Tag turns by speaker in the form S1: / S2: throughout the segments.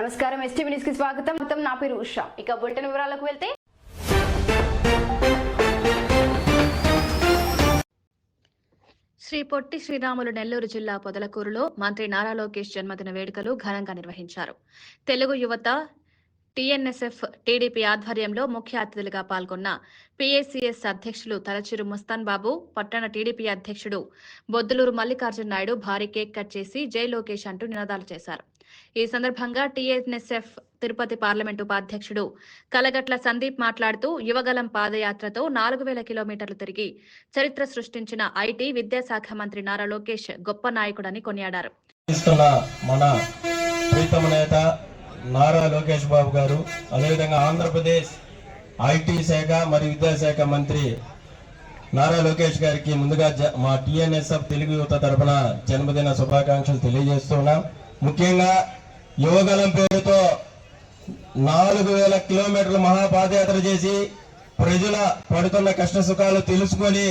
S1: నమస్కారం ఎస్టీవీ న్యూస్కి స్వాగతం. మొత్తం నా పేరు ఉషా. ఇక బులెటిన్ వివరాలకు వెళ్తే
S2: శ్రీ పొట్టి శ్రీరాములు నెల్లూరు జిల్లా పొదలకూరులో మంత్రి నారా లోకేష్ జన్మదిన వేడుకలు ఘనంగా నిర్వహించారు. తెలుగు యువత టీఎన్ఎస్ఎఫ్ టీడీపీ ఆధ్వర్యంలో ముఖ్య అతిథులుగా పాల్గొన్న పీఏసీఎస్ అధ్యక్షులు తలచిరు ముస్తాన్ బాబు పట్టణ టీడీపీ అధ్యక్షుడు బొద్దులూరు మల్లికార్జున నాయుడు భారీ కేక్ కట్ చేసి జై లోకేష్ అంటూ నినాదాలు చేశారు. ఈ సందర్భంగా టీఎన్ఎస్ఎఫ్ తిరుపతి పార్లమెంటు ఉపాధ్యక్షుడు కలగట్ల సందీప్ మాట్లాడుతూ యువగలం పాదయాత్రతో నాలుగు వేల కిలోమీటర్లు తిరిగి చరిత్ర సృష్టించిన ఐటీ విద్యాశాఖ మంత్రి నారా లోకేష్ గొప్ప నాయకుడని కొనియాడారు.
S3: మన ప్రీతమ నేత నారా లోకేష్ బాబు గారు అదేవిధంగా ఆంధ్రప్రదేశ్ ఐటీ శాఖ మరియు విద్యాశాఖ మంత్రి నారా లోకేష్ గారికి ముందుగా మా టిఎన్ఎస్ఎఫ్ తెలుగు యువత తరఫున జన్మదిన శుభాకాంక్షలు తెలియజేస్తున్నాం ముఖ్యంగా యువగలం పేరుతో నాలుగు వేల కిలోమీటర్ల మహాపాదయాత్ర చేసి ప్రజల పడుతున్న కష్ట సుఖాలు తెలుసుకొని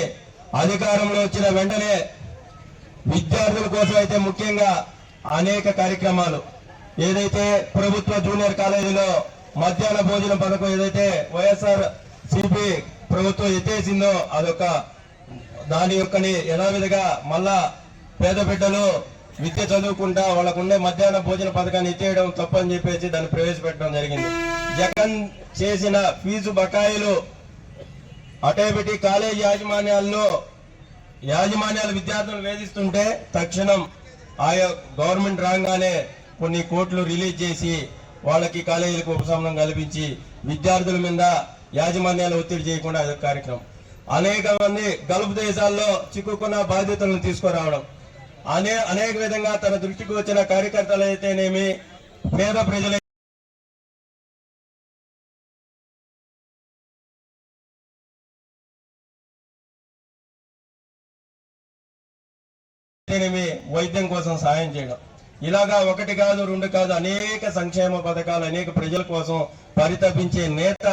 S3: అధికారంలో వచ్చిన వెంటనే విద్యార్థుల కోసం అయితే ముఖ్యంగా అనేక కార్యక్రమాలు. ఏదైతే ప్రభుత్వ జూనియర్ కాలేజీలో మధ్యాహ్న భోజన పథకం ఏదైతే వైఎస్ఆర్ సిపి ప్రభుత్వం ఎత్తేసిందో అదొక దాని యొక్కని యథావిధిగా మళ్ళా పేద బిడ్డలు విద్య చదువుకుంటా వాళ్ళకుండే మధ్యాహ్న భోజన పథకాన్ని ఇచ్చేయడం తప్పని చెప్పేసి దాన్ని ప్రవేశపెట్టడం జరిగింది. జగన్ చేసిన ఫీజు బకాయిలు అటేబిటి కాలేజీ యాజమాన్యాల్లో యాజమాన్యాలు విద్యార్థులను వేధిస్తుంటే తక్షణం ఆయా గవర్నమెంట్ రాగానే కొన్ని కోట్లు రిలీజ్ చేసి వాళ్ళకి కాలేజీలకు ఉపశమనం కల్పించి విద్యార్థుల మీద యాజమాన్యాలు ఒత్తిడి చేయకుండా అదొక కార్యక్రమం. అనేక మంది గల్ఫ్ దేశాల్లో చిక్కుకున్న బాధ్యతలను తీసుకురావడం. అనే అనేక విధంగా తన దృష్టికి వచ్చిన కార్యకర్తలు అయితేనేమి పేద ప్రజల వైద్యం కోసం సాయం చేయడం. ఇలాగా ఒకటి కాదు రెండు కాదు అనేక సంక్షేమ పథకాలు అనేక ప్రజల కోసం పరితపించే నేత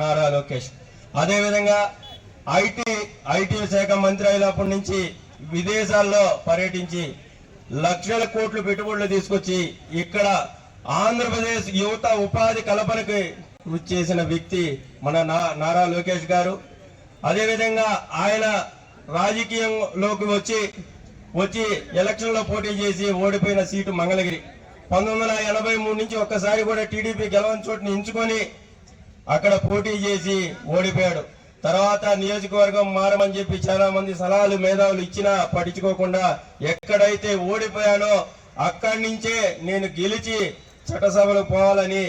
S3: నారా లోకేష్. అదేవిధంగా ఐటీ ఐటీ శాఖ మంత్రి అయినప్పటి నుంచి విదేశాల్లో పర్యటించి లక్షల కోట్లు పెట్టుబడులు తీసుకొచ్చి ఇక్కడ ఆంధ్రప్రదేశ్ యువత ఉపాధి కల్పనకి కృషి చేసిన వ్యక్తి మన నా- నారా లోకేష్ గారు. అదేవిధంగా ఆయన రాజకీయంలోకి వచ్చి వచ్చి ఎలక్షన్లో పోటీ చేసి ఓడిపోయిన సీటు మంగళగిరి. పంతొమ్మిది ఎనభై మూడు నుంచి ఒక్కసారి కూడా టీడీపీ గెలవని చోటుని ఎంచుకొని అక్కడ పోటీ చేసి ఓడిపోయాడు. తర్వాత నియోజకవర్గం మారమని చెప్పి చాలా మంది సలహాలు మేధావులు ఇచ్చినా పట్టించుకోకుండా ఎక్కడైతే ఓడిపోయానో అక్కడి నుంచే నేను గెలిచి చట్టసభలకు పోవాలని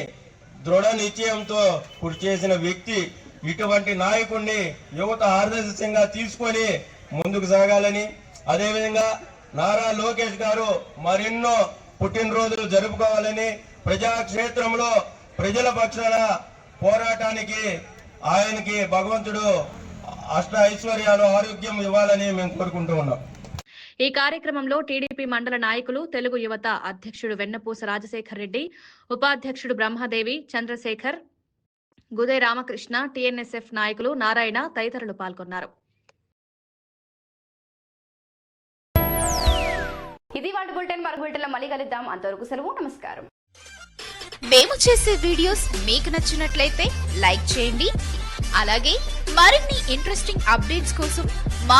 S3: దృఢ నిశ్చయంతో కృషి చేసిన వ్యక్తి ఇటువంటి నాయకుడిని యువత ఆదర్శంగా తీసుకొని ముందుకు సాగాలని. అదేవిధంగా నారా లోకేష్ గారు మరెన్నో పుట్టినరోజులు జరుపుకోవాలని ప్రజాక్షేత్రంలో ప్రజల పక్షాన పోరాటానికి ఆయనకి భగవంతుడు అష్ట ఐశ్వర్యాలు ఆరోగ్యం ఇవ్వాలని మేము కోరుకుంటూ ఉన్నాం.
S2: ఈ కార్యక్రమంలో టీడీపీ మండల నాయకులు తెలుగు యువత అధ్యక్షుడు వెన్నపూస రాజశేఖర్ రెడ్డి ఉపాధ్యక్షుడు బ్రహ్మదేవి చంద్రశేఖర్ గుదే రామకృష్ణ టీఎన్ఎస్ఎఫ్ నాయకులు నారాయణ తదితరులు పాల్గొన్నారు.
S1: ఇది వాటి బులెటిన్ మరొక బులెటిన్లో మళ్ళీ కలుద్దాం. అంతవరకు సెలవు నమస్కారం.
S4: మేము చేసే వీడియోస్ మీకు నచ్చినట్లయితే లైక్ చేయండి. అలాగే మరిన్ని ఇంట్రెస్టింగ్ అప్డేట్స్ కోసం మా